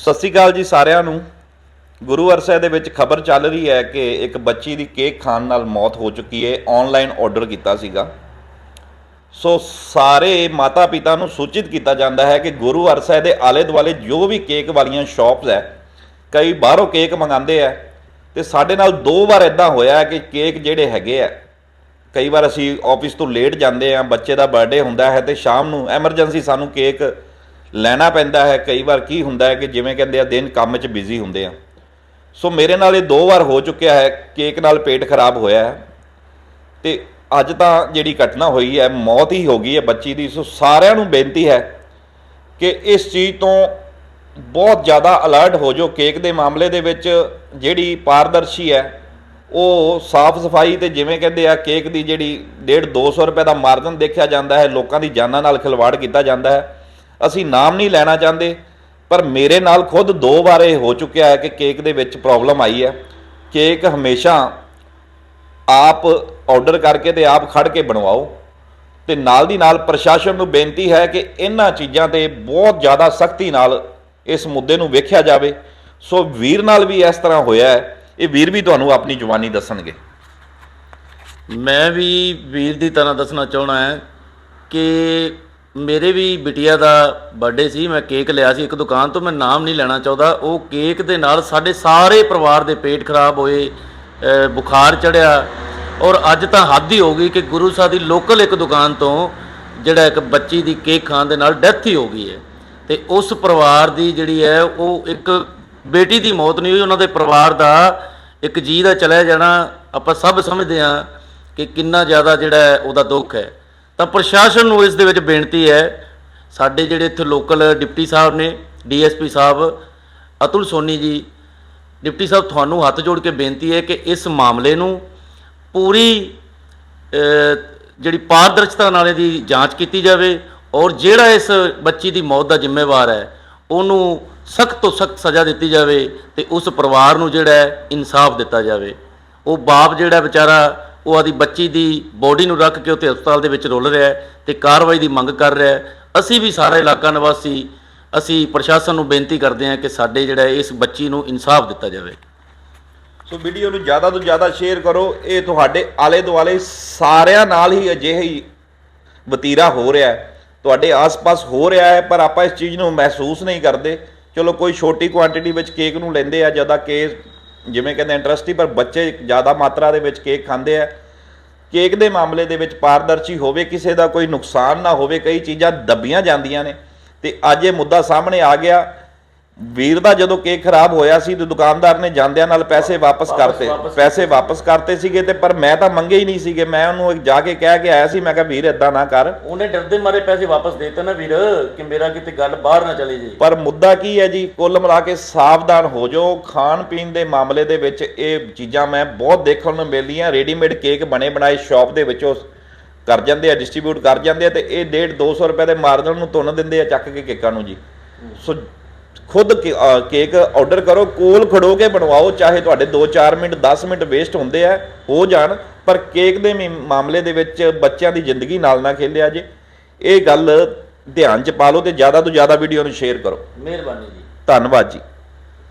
ਸਤਿ ਸ਼੍ਰੀ ਅਕਾਲ ਜੀ ਸਾਰਿਆਂ ਨੂੰ। ਗੁਰੂ ਅਰਸੇ ਦੇ ਵਿੱਚ ਖਬਰ ਚੱਲ ਰਹੀ ਹੈ ਕਿ ਇੱਕ ਬੱਚੀ ਦੀ ਕੇਕ ਖਾਣ ਨਾਲ ਮੌਤ ਹੋ ਚੁੱਕੀ ਹੈ। ਆਨਲਾਈਨ ਆਰਡਰ ਕੀਤਾ ਸੀਗਾ। ਸੋ ਸਾਰੇ ਮਾਤਾ ਪਿਤਾ ਨੂੰ ਸੂਚਿਤ ਕੀਤਾ ਜਾਂਦਾ ਹੈ ਕਿ ਗੁਰੂ ਅਰਸਾ ਦੇ ਆਲੇ ਦੁਆਲੇ ਜੋ ਵੀ ਕੇਕ ਵਾਲੀਆਂ ਸ਼ਾਪਸ ਹੈ, ਕਈ ਬਾਹਰੋਂ ਕੇਕ ਮੰਗਾਉਂਦੇ ਆ ਤੇ ਸਾਡੇ ਨਾਲ ਦੋ ਵਾਰ ਇਦਾਂ ਹੋਇਆ ਕਿ ਕੇਕ ਜਿਹੜੇ ਹੈਗੇ ਆ ਕਈ ਵਾਰ ਅਸੀਂ ਆਫਿਸ ਤੋਂ ਲੇਟ ਜਾਂਦੇ ਆ ਬੱਚੇ ਦਾ ਬਰਥਡੇ ਹੁੰਦਾ ਹੈ ਤੇ ਸ਼ਾਮ ਨੂੰ ਐਮਰਜੈਂਸੀ ਸਾਨੂੰ ਕੇਕ ਲੈਣਾ ਪੈਂਦਾ ਹੈ। ਕਈ ਵਾਰ ਕੀ ਹੁੰਦਾ ਹੈ ਕਿ ਜਿਵੇਂ ਕਹਿੰਦੇ ਆ, ਦਿਨ ਕੰਮ 'ਚ ਬਿਜ਼ੀ ਹੁੰਦੇ ਆ। ਸੋ ਮੇਰੇ ਨਾਲ ਇਹ ਦੋ ਵਾਰ ਹੋ ਚੁੱਕਿਆ ਹੈ। ਕੇਕ ਨਾਲ ਪੇਟ ਖਰਾਬ ਹੋਇਆ ਹੈ। ਤੇ ਅੱਜ ਤਾਂ ਜਿਹੜੀ ਘਟਨਾ ਹੋਈ ਹੈ, ਮੌਤ ਹੀ ਹੋ ਗਈ ਹੈ ਬੱਚੀ ਦੀ। ਸੋ ਸਾਰਿਆਂ ਨੂੰ ਬੇਨਤੀ ਹੈ ਕਿ ਇਸ ਚੀਜ਼ ਤੋਂ ਬਹੁਤ ਜ਼ਿਆਦਾ ਅਲਰਟ ਹੋ ਜਾਓ। ਕੇਕ ਦੇ ਮਾਮਲੇ ਦੇ ਵਿੱਚ ਜਿਹੜੀ ਪਾਰਦਰਸ਼ੀ ਹੈ, ਉਹ ਸਾਫ਼ ਸਫ਼ਾਈ ਤੇ ਜਿਵੇਂ ਕਹਿੰਦੇ ਆ, ਕੇਕ ਦੀ ਜਿਹੜੀ 1.5 200 ਰੁਪਏ ਦਾ ਮਾਰਜਨ ਦੇਖਿਆ ਜਾਂਦਾ ਹੈ। ਲੋਕਾਂ ਦੀ ਜਾਨਾਂ ਨਾਲ ਖਿਲਵਾੜ ਕੀਤਾ ਜਾਂਦਾ ਹੈ। ਅਸੀਂ ਨਾਮ ਨਹੀਂ ਲੈਣਾ ਚਾਹੁੰਦੇ, ਪਰ ਮੇਰੇ ਨਾਲ ਖੁਦ ਦੋ ਵਾਰ ਇਹ ਹੋ ਚੁੱਕਿਆ ਹੈ ਕਿ ਕੇਕ ਦੇ ਵਿੱਚ ਪ੍ਰੋਬਲਮ ਆਈ ਹੈ। ਕੇਕ ਹਮੇਸ਼ਾ ਆਪ ਆਰਡਰ ਕਰਕੇ ਤੇ ਆਪ ਖੜ ਕੇ ਬਣਵਾਓ। ਤੇ ਨਾਲ ਦੀ ਨਾਲ ਪ੍ਰਸ਼ਾਸਨ ਨੂੰ ਬੇਨਤੀ ਹੈ ਕਿ ਇਹਨਾਂ ਚੀਜ਼ਾਂ ਤੇ ਬਹੁਤ ਜ਼ਿਆਦਾ ਸਖਤੀ ਨਾਲ ਇਸ ਮੁੱਦੇ ਨੂੰ ਵੇਖਿਆ ਜਾਵੇ। ਸੋ ਵੀਰ ਨਾਲ ਵੀ ਇਸ ਤਰ੍ਹਾਂ ਹੋਇਆ ਹੈ। ਇਹ ਵੀਰ ਵੀ ਤੁਹਾਨੂੰ ਆਪਣੀ ਜਵਾਨੀ ਦੱਸਣਗੇ। ਮੈਂ ਵੀ ਵੀਰ ਦੀ ਤਰ੍ਹਾਂ ਦੱਸਣਾ ਚਾਹਣਾ ਹੈ ਕਿ ਮੇਰੇ ਵੀ ਬਿਟਿਆ ਦਾ ਬਰਥਡੇ ਸੀ, ਮੈਂ ਕੇਕ ਲਿਆ ਸੀ ਇੱਕ ਦੁਕਾਨ ਤੋਂ, ਮੈਂ ਨਾਮ ਨਹੀਂ ਲੈਣਾ ਚਾਹੁੰਦਾ। ਉਹ ਕੇਕ ਦੇ ਨਾਲ ਸਾਡੇ ਸਾਰੇ ਪਰਿਵਾਰ ਦੇ ਪੇਟ ਖਰਾਬ ਹੋਏ ਬੁਖਾਰ ਚੜਿਆ। ਔਰ ਅੱਜ ਤਾਂ ਹੱਦ ਹੀ ਹੋ ਗਈ ਕਿ ਗੁਰੂ ਸਾਹਿਬ ਦੀ ਲੋਕਲ ਇੱਕ ਦੁਕਾਨ ਤੋਂ ਜਿਹੜਾ ਇੱਕ ਬੱਚੀ ਦੀ ਕੇਕ ਖਾਣ ਦੇ ਨਾਲ ਡੈਥ ਹੀ ਹੋ ਗਈ ਹੈ। ਤੇ ਉਸ ਪਰਿਵਾਰ ਦੀ ਜਿਹੜੀ ਹੈ, ਉਹ ਇੱਕ ਬੇਟੀ ਦੀ ਮੌਤ ਨਹੀਂ ਹੋਈ, ਉਹਨਾਂ ਦੇ ਪਰਿਵਾਰ ਦਾ ਇੱਕ ਜੀ ਦਾ ਚਲਿਆ ਜਾਣਾ ਆਪਾਂ ਸਭ ਸਮਝਦੇ ਹਾਂ ਕਿ ਕਿੰਨਾ ਜ਼ਿਆਦਾ ਜਿਹੜਾ ਉਹਦਾ ਦੁੱਖ ਹੈ। ਤਾਂ ਪ੍ਰਸ਼ਾਸਨ ਨੂੰ ਇਸ ਦੇ ਵਿੱਚ ਬੇਨਤੀ ਹੈ, ਸਾਡੇ ਜਿਹੜੇ ਇੱਥੇ ਲੋਕਲ ਡਿਪਟੀ ਸਾਹਿਬ ਨੇ, ਡੀਐਸਪੀ ਸਾਹਿਬ, ਅਤੁਲ ਸੋਨੀ ਜੀ, ਡਿਪਟੀ ਸਾਹਿਬ ਤੁਹਾਨੂੰ ਹੱਥ ਜੋੜ ਕੇ ਬੇਨਤੀ ਹੈ ਕਿ ਇਸ ਮਾਮਲੇ ਨੂੰ ਪੂਰੀ ਜਿਹੜੀ ਪਾਰਦਰਸ਼ਤਾ ਨਾਲ ਇਹਦੀ ਜਾਂਚ ਕੀਤੀ ਜਾਵੇ ਔਰ ਜਿਹੜਾ ਇਸ ਬੱਚੀ ਦੀ ਮੌਤ ਦਾ ਜ਼ਿੰਮੇਵਾਰ ਹੈ, ਉਹਨੂੰ ਸਖਤ ਤੋਂ ਸਖਤ ਸਜ਼ਾ ਦਿੱਤੀ ਜਾਵੇ ਤੇ ਉਸ ਪਰਿਵਾਰ ਨੂੰ ਜਿਹੜਾ ਇਨਸਾਫ ਦਿੱਤਾ ਜਾਵੇ। ਉਹ ਬਾਪ ਜਿਹੜਾ ਵਿਚਾਰਾ ਉਹ ਆਦੀ ਬੱਚੀ ਦੀ ਬੋਡੀ ਨੂੰ ਰੱਖ ਕੇ ਉੱਥੇ ਹਸਪਤਾਲ ਦੇ ਵਿੱਚ ਰੁਲ ਰਿਹਾ ਹੈ ਤੇ ਕਾਰਵਾਈ ਦੀ ਮੰਗ ਕਰ ਰਿਹਾ ਹੈ। ਅਸੀਂ ਵੀ ਸਾਰਾ ਇਲਾਕਾ ਨਿਵਾਸੀ, ਅਸੀਂ ਪ੍ਰਸ਼ਾਸਨ ਨੂੰ ਬੇਨਤੀ ਕਰਦੇ ਹਾਂ ਕਿ ਸਾਡੇ ਜਿਹੜਾ ਇਸ ਬੱਚੀ ਨੂੰ ਇਨਸਾਫ ਦਿੱਤਾ ਜਾਵੇ। ਸੋ ਵੀਡੀਓ ਨੂੰ ਜ਼ਿਆਦਾ ਤੋਂ ਜ਼ਿਆਦਾ ਸ਼ੇਅਰ ਕਰੋ। ਇਹ ਤੁਹਾਡੇ ਆਲੇ ਦੁਆਲੇ ਸਾਰਿਆਂ ਨਾਲ ਹੀ ਅਜਿਹਾ ਹੀ ਵਤੀਰਾ ਹੋ ਰਿਹਾ ਹੈ। ਤੁਹਾਡੇ ਆਸ-ਪਾਸ ਹੋ ਰਿਹਾ ਹੈ, ਪਰ ਆਪਾਂ ਇਸ ਚੀਜ਼ ਨੂੰ ਮਹਿਸੂਸ ਨਹੀਂ ਕਰਦੇ। ਚਲੋ ਕੋਈ ਛੋਟੀ ਕੁਆਂਟੀਟੀ ਵਿੱਚ ਕੇਕ ਨੂੰ ਲੈਂਦੇ ਆ ਜ਼ਿਆਦਾ ਕੇਕ ਜਿਵੇਂ ਕਹਿੰਦੇ ਇੰਟਰਸਟ ਹੀ ਪਰ ਬੱਚੇ ਜ਼ਿਆਦਾ ਮਾਤਰਾ ਦੇ ਵਿੱਚ ਕੇਕ ਖਾਂਦੇ ਆ। ਕੇਕ ਦੇ ਮਾਮਲੇ ਦੇ ਵਿੱਚ ਪਾਰਦਰਸ਼ੀ ਹੋਵੇ, ਕਿਸੇ ਦਾ ਕੋਈ ਨੁਕਸਾਨ ਨਾ ਹੋਵੇ, ਕਈ ਚੀਜ਼ਾਂ ਦੱਬੀਆਂ ਜਾਂਦੀਆਂ ਨੇ। ਤੇ ਅੱਜ ਇਹ ਮੁੱਦਾ ਸਾਹਮਣੇ ਆ ਗਿਆ ਵੀਰ ਦਾ ਜਦੋਂ ਕੇਕ ਖਰਾਬ ਹੋਇਆ ਸੀ ਤੇ ਦੁਕਾਨਦਾਰ ਨੇ ਜਾਂਦਿਆਂ ਨਾਲ ਪੈਸੇ ਵਾਪਸ ਕਰਤੇ ਪੈਸੇ ਵਾਪਸ ਕਰਤੇ ਸੀਗੇ ਤੇ ਪਰ ਮੈਂ ਤਾਂ ਮੰਗੇ ਹੀ ਨਹੀਂ ਸੀਗੇ। ਮੈਂ ਉਹਨੂੰ ਜਾ ਕੇ ਕਹਿ ਕੇ ਆਇਆ ਸੀ ਮੈਂ ਕਿਹਾ ਵੀਰ ਇਦਾਂ ਨਾ ਕਰ। ਉਹਨੇ ਡਰਦੇ ਮਾਰੇ ਪੈਸੇ ਵਾਪਸ ਦੇ ਦਿੱਤੇ ਨਾ ਵੀਰ ਕਿ ਮੇਰਾ ਕਿਤੇ ਗੱਲ ਬਾਹਰ ਨਾ ਚਲੀ ਜੇ ਪਰ ਮੁੱਦਾ ਕੀ ਹੈ ਜੀ? ਕੁੱਲ ਮਿਲਾ ਕੇ ਸਾਵਧਾਨ ਹੋ ਜਾਓ। ਖਾਣ ਪੀਣ ਦੇ ਮਾਮਲੇ ਦੇ ਵਿੱਚ ਇਹ ਚੀਜ਼ਾਂ ਮੈਂ ਬਹੁਤ ਦੇਖਣ ਨੂੰ ਮਿਲਦੀਆਂ। ਰੈਡੀਮੇਡ ਕੇਕ ਬਣੇ ਬਣਾਏ ਸ਼ਾਪ ਦੇ ਵਿੱਚੋਂ ਕਰ ਜਾਂਦੇ ਆ ਡਿਸਟ੍ਰੀਬਿਊਟ ਕਰ ਜਾਂਦੇ ਆ ਤੇ ਇਹ 1.5 200 ਰੁਪਏ ਦੇ ਮਾਰਜਨ ਨੂੰ ਤੁੰਨ ਦਿੰਦੇ ਆ ਚੱਕ ਕੇ ਕੇਕਾਂ ਨੂੰ ਜੀ। ਸੋ ਖੁਦ ਕੇਕ ਆਰਡਰ ਕਰੋ ਕੋਲ ਖੜੋ ਕੇ ਬਣਵਾਓ ਚਾਹੇ ਤੁਹਾਡੇ 2-4 ਮਿੰਟ 10 ਮਿੰਟ ਵੇਸਟ ਹੁੰਦੇ ਆ ਹੋ ਜਾਣ ਪਰ ਕੇਕ ਦੇ ਮਾਮਲੇ ਦੇ ਵਿੱਚ ਬੱਚਿਆਂ ਦੀ ਜ਼ਿੰਦਗੀ ਨਾਲ ਨਾ ਖੇਲਿਆ ਜੇ। ਇਹ ਗੱਲ ਧਿਆਨ ਚ ਪਾ ਲਓ ਤੇ ਜ਼ਿਆਦਾ ਤੋਂ ਜ਼ਿਆਦਾ ਵੀਡੀਓ ਨੂੰ ਸ਼ੇਅਰ ਕਰੋ। ਮਿਹਰਬਾਨੀ ਜੀ। ਧੰਨਵਾਦ ਜੀ।